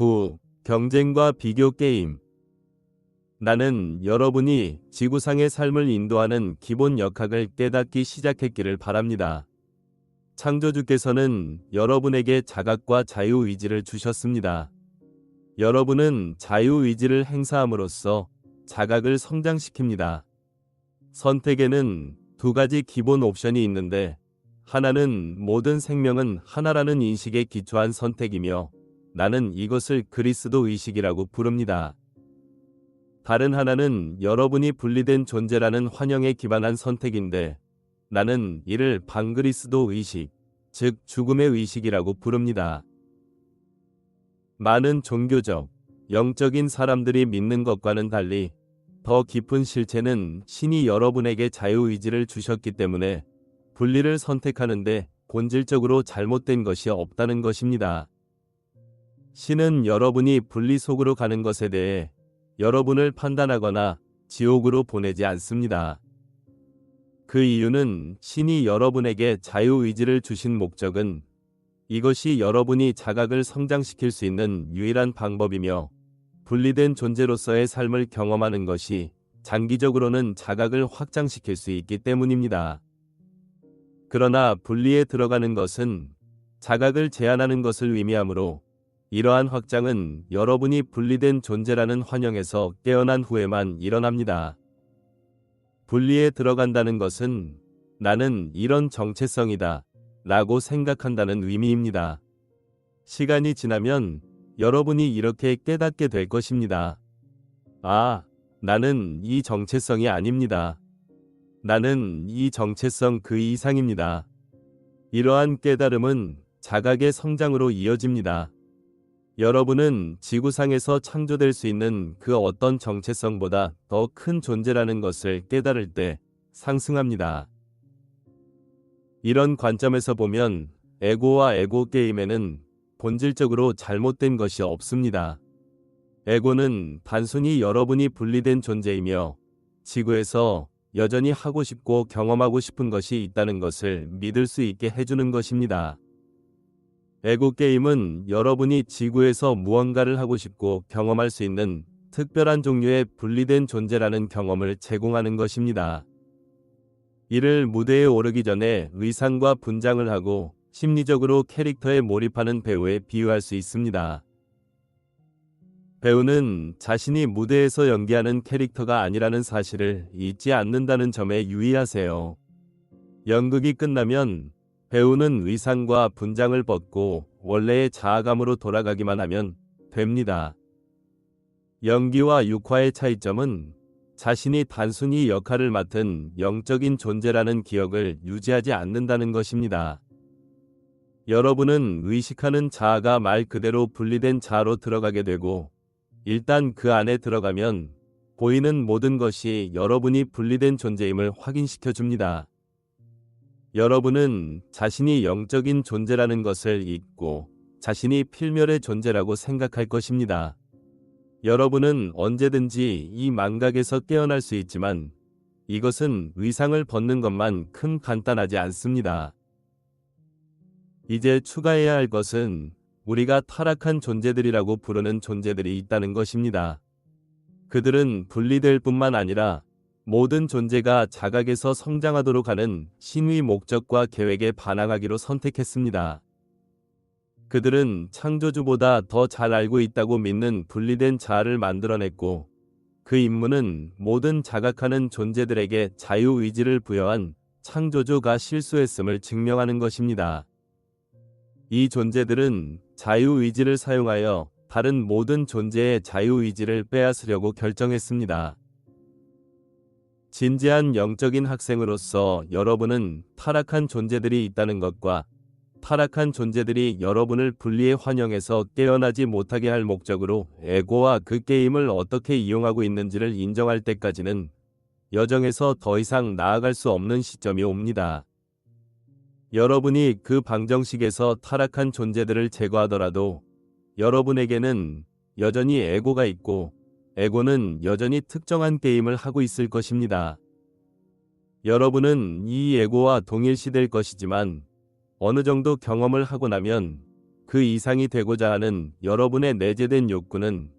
9. 경쟁과 비교 게임. 나는 여러분이 지구상의 삶을 인도하는 기본 역학을 깨닫기 시작했기를 바랍니다. 창조주께서는 여러분에게 자각과 자유의지를 주셨습니다. 여러분은 자유의지를 행사함으로써 자각을 성장시킵니다. 선택에는 두 가지 기본 옵션이 있는데 하나는 모든 생명은 하나라는 인식에 기초한 선택이며 나는 이것을 그리스도 의식이라고 부릅니다. 다른 하나는 여러분이 분리된 존재라는 환영에 기반한 선택인데 나는 이를 반그리스도 의식, 즉 죽음의 의식이라고 부릅니다. 많은 종교적, 영적인 사람들이 믿는 것과는 달리 더 깊은 실체는 신이 여러분에게 자유의지를 주셨기 때문에 분리를 선택하는데 본질적으로 잘못된 것이 없다는 것입니다. 신은 여러분이 분리 속으로 가는 것에 대해 여러분을 판단하거나 지옥으로 보내지 않습니다. 그 이유는 신이 여러분에게 자유의지를 주신 목적은 이것이 여러분이 자각을 성장시킬 수 있는 유일한 방법이며 분리된 존재로서의 삶을 경험하는 것이 장기적으로는 자각을 확장시킬 수 있기 때문입니다. 그러나 분리에 들어가는 것은 자각을 제한하는 것을 의미하므로 이러한 확장은 여러분이 분리된 존재라는 환영에서 깨어난 후에만 일어납니다. 분리에 들어간다는 것은 나는 이런 정체성이다 라고 생각한다는 의미입니다. 시간이 지나면 여러분이 이렇게 깨닫게 될 것입니다. 아, 나는 이 정체성이 아닙니다. 나는 이 정체성 그 이상입니다. 이러한 깨달음은 자각의 성장으로 이어집니다. 여러분은 지구상에서 창조될 수 있는 그 어떤 정체성보다 더 큰 존재라는 것을 깨달을 때 상승합니다. 이런 관점에서 보면 에고와 에고 게임에는 본질적으로 잘못된 것이 없습니다. 에고는 단순히 여러분이 분리된 존재이며 지구에서 여전히 하고 싶고 경험하고 싶은 것이 있다는 것을 믿을 수 있게 해주는 것입니다. 에고 게임은 여러분이 지구에서 무언가를 하고 싶고 경험할 수 있는 특별한 종류의 분리된 존재라는 경험을 제공하는 것입니다. 이를 무대에 오르기 전에 의상과 분장을 하고 심리적으로 캐릭터에 몰입하는 배우에 비유할 수 있습니다. 배우는 자신이 무대에서 연기하는 캐릭터가 아니라는 사실을 잊지 않는다는 점에 유의하세요. 연극이 끝나면 배우는 의상과 분장을 벗고 원래의 자아감으로 돌아가기만 하면 됩니다. 연기와 육화의 차이점은 자신이 단순히 역할을 맡은 영적인 존재라는 기억을 유지하지 않는다는 것입니다. 여러분은 의식하는 자아가 말 그대로 분리된 자아로 들어가게 되고 일단 그 안에 들어가면 보이는 모든 것이 여러분이 분리된 존재임을 확인시켜 줍니다. 여러분은 자신이 영적인 존재라는 것을 잊고 자신이 필멸의 존재라고 생각할 것입니다. 여러분은 언제든지 이 망각에서 깨어날 수 있지만 이것은 의상을 벗는 것만 큰 간단하지 않습니다. 이제 추가해야 할 것은 우리가 타락한 존재들이라고 부르는 존재들이 있다는 것입니다. 그들은 분리될 뿐만 아니라 모든 존재가 자각에서 성장하도록 하는 신의 목적과 계획에 반항하기로 선택했습니다. 그들은 창조주보다 더 잘 알고 있다고 믿는 분리된 자아를 만들어냈고 그 임무는 모든 자각하는 존재들에게 자유의지를 부여한 창조주가 실수했음을 증명하는 것입니다. 이 존재들은 자유의지를 사용하여 다른 모든 존재의 자유의지를 빼앗으려고 결정했습니다. 진지한 영적인 학생으로서 여러분은 타락한 존재들이 있다는 것과 타락한 존재들이 여러분을 분리의 환영에서 깨어나지 못하게 할 목적으로 에고와 그 게임을 어떻게 이용하고 있는지를 인정할 때까지는 여정에서 더 이상 나아갈 수 없는 시점이 옵니다. 여러분이 그 방정식에서 타락한 존재들을 제거하더라도 여러분에게는 여전히 에고가 있고 에고는 여전히 특정한 게임을 하고 있을 것입니다. 여러분은 이 에고와 동일시될 것이지만 어느 정도 경험을 하고 나면 그 이상이 되고자 하는 여러분의 내재된 욕구는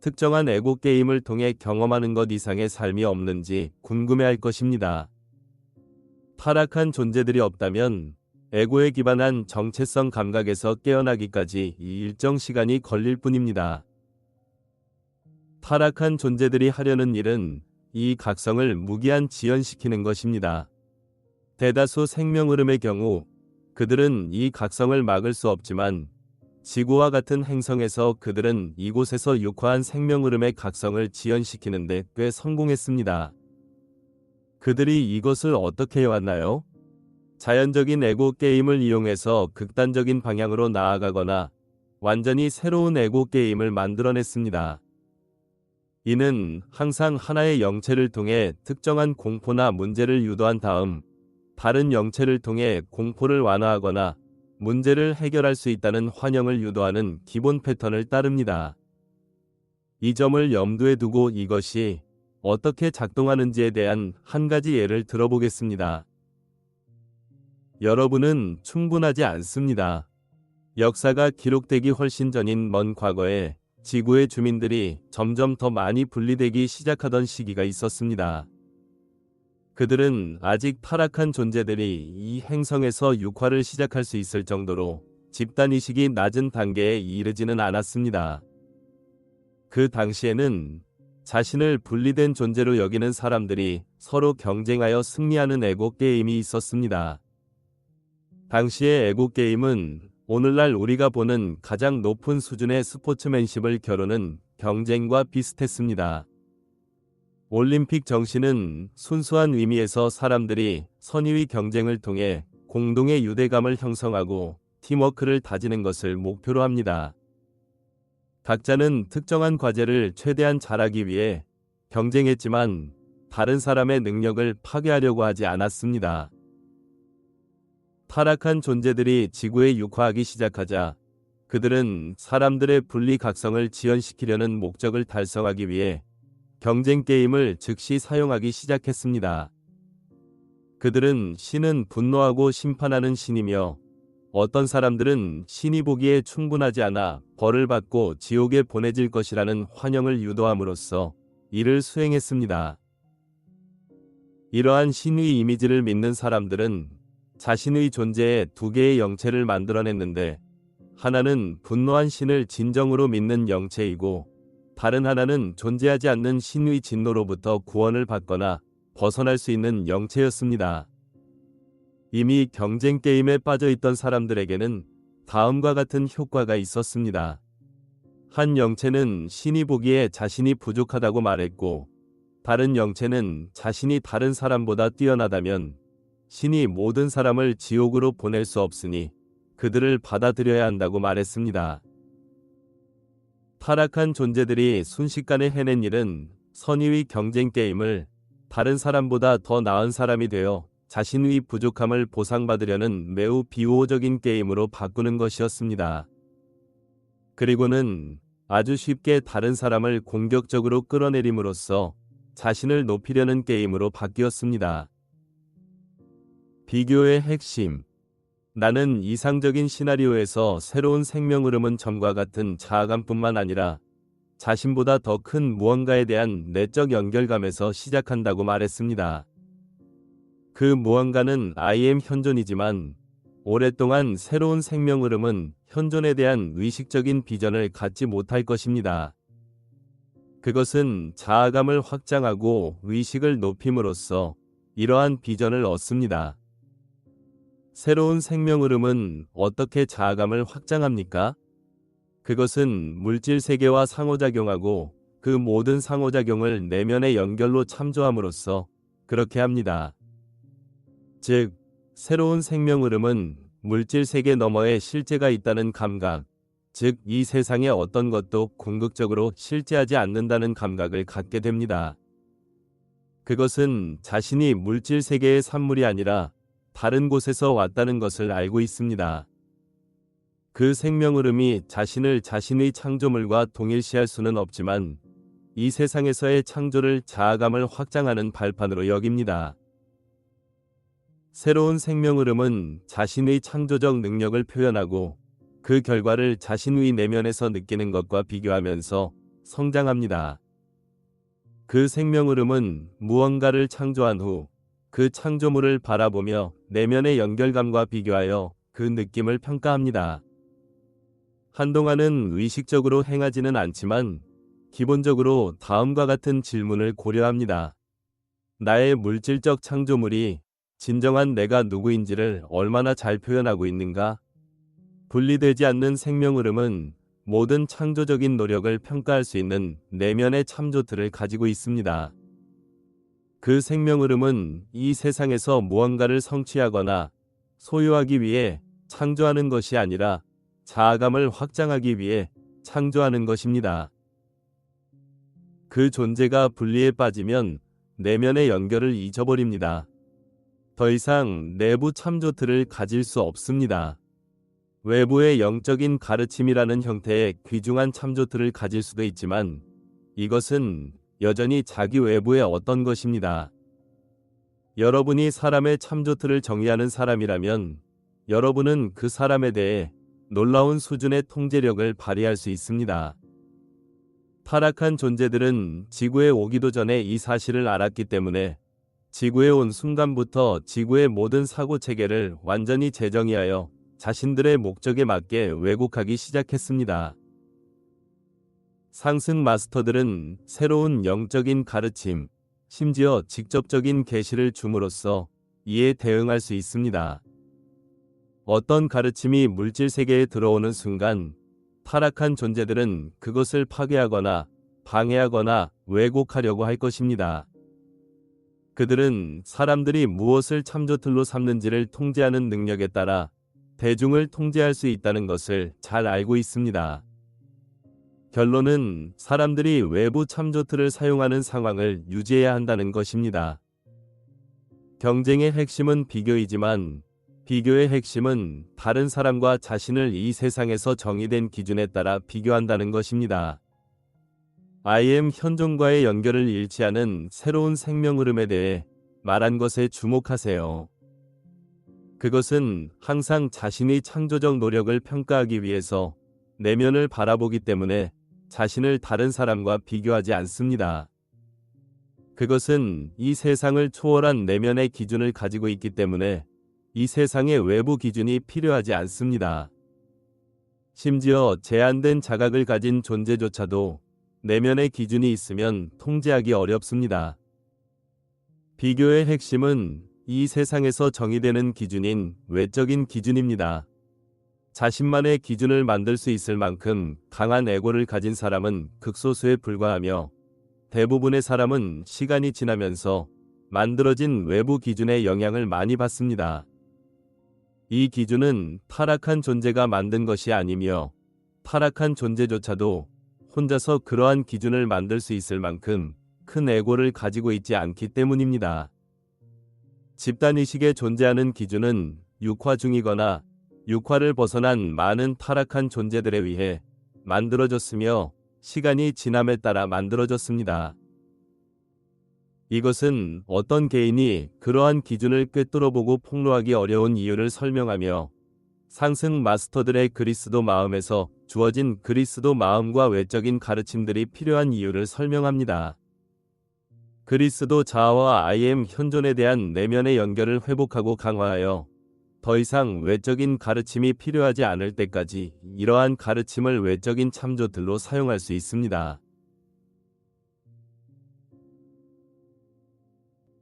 특정한 에고 게임을 통해 경험하는 것 이상의 삶이 없는지 궁금해할 것입니다. 타락한 존재들이 없다면 에고에 기반한 정체성 감각에서 깨어나기까지 이 일정 시간이 걸릴 뿐입니다. 타락한 존재들이 하려는 일은 이 각성을 무기한 지연시키는 것입니다. 대다수 생명 흐름의 경우 그들은 이 각성을 막을 수 없지만 지구와 같은 행성에서 그들은 이곳에서 육화한 생명 흐름의 각성을 지연시키는데 꽤 성공했습니다. 그들이 이것을 어떻게 해왔나요? 자연적인 에고 게임을 이용해서 극단적인 방향으로 나아가거나 완전히 새로운 에고 게임을 만들어냈습니다. 이는 항상 하나의 영체를 통해 특정한 공포나 문제를 유도한 다음 다른 영체를 통해 공포를 완화하거나 문제를 해결할 수 있다는 환영을 유도하는 기본 패턴을 따릅니다. 이 점을 염두에 두고 이것이 어떻게 작동하는지에 대한 한 가지 예를 들어보겠습니다. 여러분은 충분하지 않습니다. 역사가 기록되기 훨씬 전인 먼 과거에 지구의 주민들이 점점 더 많이 분리되기 시작하던 시기가 있었습니다. 그들은 아직 타락한 존재들이 이 행성에서 육화를 시작할 수 있을 정도로 집단의식이 낮은 단계에 이르지는 않았습니다. 그 당시에는 자신을 분리된 존재로 여기는 사람들이 서로 경쟁하여 승리하는 에고 게임이 있었습니다. 당시의 에고 게임은 오늘날 우리가 보는 가장 높은 수준의 스포츠맨십을 겨루는 경쟁과 비슷했습니다. 올림픽 정신은 순수한 의미에서 사람들이 선의의 경쟁을 통해 공동의 유대감을 형성하고 팀워크를 다지는 것을 목표로 합니다. 각자는 특정한 과제를 최대한 잘하기 위해 경쟁했지만 다른 사람의 능력을 파괴하려고 하지 않았습니다. 타락한 존재들이 지구에 육화하기 시작하자 그들은 사람들의 분리 각성을 지연시키려는 목적을 달성하기 위해 경쟁 게임을 즉시 사용하기 시작했습니다. 그들은 신은 분노하고 심판하는 신이며 어떤 사람들은 신이 보기에 충분하지 않아 벌을 받고 지옥에 보내질 것이라는 환영을 유도함으로써 이를 수행했습니다. 이러한 신의 이미지를 믿는 사람들은 자신의 존재에 두 개의 영체를 만들어냈는데 하나는 분노한 신을 진정으로 믿는 영체이고 다른 하나는 존재하지 않는 신의 진노로부터 구원을 받거나 벗어날 수 있는 영체였습니다. 이미 경쟁 게임에 빠져 있던 사람들에게는 다음과 같은 효과가 있었습니다. 한 영체는 신이 보기에 자신이 부족하다고 말했고, 다른 영체는 자신이 다른 사람보다 뛰어나다면 신이 모든 사람을 지옥으로 보낼 수 없으니 그들을 받아들여야 한다고 말했습니다. 타락한 존재들이 순식간에 해낸 일은 선의의 경쟁 게임을 다른 사람보다 더 나은 사람이 되어 자신의 부족함을 보상받으려는 매우 비호적인 게임으로 바꾸는 것이었습니다. 그리고는 아주 쉽게 다른 사람을 공격적으로 끌어내림으로써 자신을 높이려는 게임으로 바뀌었습니다. 비교의 핵심 나는 이상적인 시나리오에서 새로운 생명 흐름은 점과 같은 자아감뿐만 아니라 자신보다 더 큰 무언가에 대한 내적 연결감에서 시작한다고 말했습니다. 그 무언가는 IM 현존이지만 오랫동안 새로운 생명 흐름은 현존에 대한 의식적인 비전을 갖지 못할 것입니다. 그것은 자아감을 확장하고 의식을 높임으로써 이러한 비전을 얻습니다. 새로운 생명 흐름은 어떻게 자아감을 확장합니까? 그것은 물질 세계와 상호작용하고 그 모든 상호작용을 내면의 연결로 참조함으로써 그렇게 합니다. 즉, 새로운 생명 흐름은 물질 세계 너머에 실제가 있다는 감각, 즉, 이 세상의 어떤 것도 궁극적으로 실제하지 않는다는 감각을 갖게 됩니다. 그것은 자신이 물질 세계의 산물이 아니라 다른 곳에서 왔다는 것을 알고 있습니다. 그 생명 흐름이 자신을 자신의 창조물과 동일시할 수는 없지만 이 세상에서의 창조를 자아감을 확장하는 발판으로 여깁니다. 새로운 생명 흐름은 자신의 창조적 능력을 표현하고 그 결과를 자신의 내면에서 느끼는 것과 비교하면서 성장합니다. 그 생명 흐름은 무언가를 창조한 후 그 창조물을 바라보며 내면의 연결감과 비교하여 그 느낌을 평가합니다. 한동안은 의식적으로 행하지는 않지만 기본적으로 다음과 같은 질문을 고려합니다. 나의 물질적 창조물이 진정한 내가 누구인지를 얼마나 잘 표현하고 있는가? 분리되지 않는 생명 흐름은 모든 창조적인 노력을 평가할 수 있는 내면의 참조틀을 가지고 있습니다. 그 생명 흐름은 이 세상에서 무언가를 성취하거나 소유하기 위해 창조하는 것이 아니라 자아감을 확장하기 위해 창조하는 것입니다. 그 존재가 분리에 빠지면 내면의 연결을 잊어버립니다. 더 이상 내부 참조틀을 가질 수 없습니다. 외부의 영적인 가르침이라는 형태의 귀중한 참조틀을 가질 수도 있지만 이것은 여전히 자기 외부의 어떤 것입니다. 여러분이 사람의 참조틀을 정의하는 사람이라면 여러분은 그 사람에 대해 놀라운 수준의 통제력을 발휘할 수 있습니다. 타락한 존재들은 지구에 오기도 전에 이 사실을 알았기 때문에 지구에 온 순간부터 지구의 모든 사고 체계를 완전히 재정의하여 자신들의 목적에 맞게 왜곡하기 시작했습니다. 상승 마스터들은 새로운 영적인 가르침, 심지어 직접적인 계시를 줌으로써 이에 대응할 수 있습니다. 어떤 가르침이 물질 세계에 들어오는 순간 타락한 존재들은 그것을 파괴하거나 방해하거나 왜곡하려고 할 것입니다. 그들은 사람들이 무엇을 참조틀로 삼는지를 통제하는 능력에 따라 대중을 통제할 수 있다는 것을 잘 알고 있습니다. 결론은 사람들이 외부 참조틀을 사용하는 상황을 유지해야 한다는 것입니다. 경쟁의 핵심은 비교이지만 비교의 핵심은 다른 사람과 자신을 이 세상에서 정의된 기준에 따라 비교한다는 것입니다. IM 현존과의 연결을 않은 새로운 생명 흐름에 대해 말한 것에 주목하세요. 그것은 항상 자신의 창조적 노력을 평가하기 위해서 내면을 바라보기 때문에 자신을 다른 사람과 비교하지 않습니다. 그것은 이 세상을 초월한 내면의 기준을 가지고 있기 때문에 이 세상의 외부 기준이 필요하지 않습니다. 심지어 제한된 자각을 가진 존재조차도 내면의 기준이 있으면 통제하기 어렵습니다. 비교의 핵심은 이 세상에서 정의되는 기준인 외적인 기준입니다. 자신만의 기준을 만들 수 있을 만큼 강한 에고를 가진 사람은 극소수에 불과하며 대부분의 사람은 시간이 지나면서 만들어진 외부 기준의 영향을 많이 받습니다. 이 기준은 타락한 존재가 만든 것이 아니며 타락한 존재조차도 혼자서 그러한 기준을 만들 수 있을 만큼 큰 에고를 가지고 있지 않기 때문입니다. 집단의식에 존재하는 기준은 육화 중이거나 육화를 벗어난 많은 타락한 존재들에 의해 만들어졌으며 시간이 지남에 따라 만들어졌습니다. 이것은 어떤 개인이 그러한 기준을 꿰뚫어보고 폭로하기 어려운 이유를 설명하며 상승 마스터들의 그리스도 마음에서 주어진 그리스도 마음과 외적인 가르침들이 필요한 이유를 설명합니다. 그리스도 자아와 IM 현존에 대한 내면의 연결을 회복하고 강화하여 더 이상 외적인 가르침이 필요하지 않을 때까지 이러한 가르침을 외적인 참조들로 사용할 수 있습니다.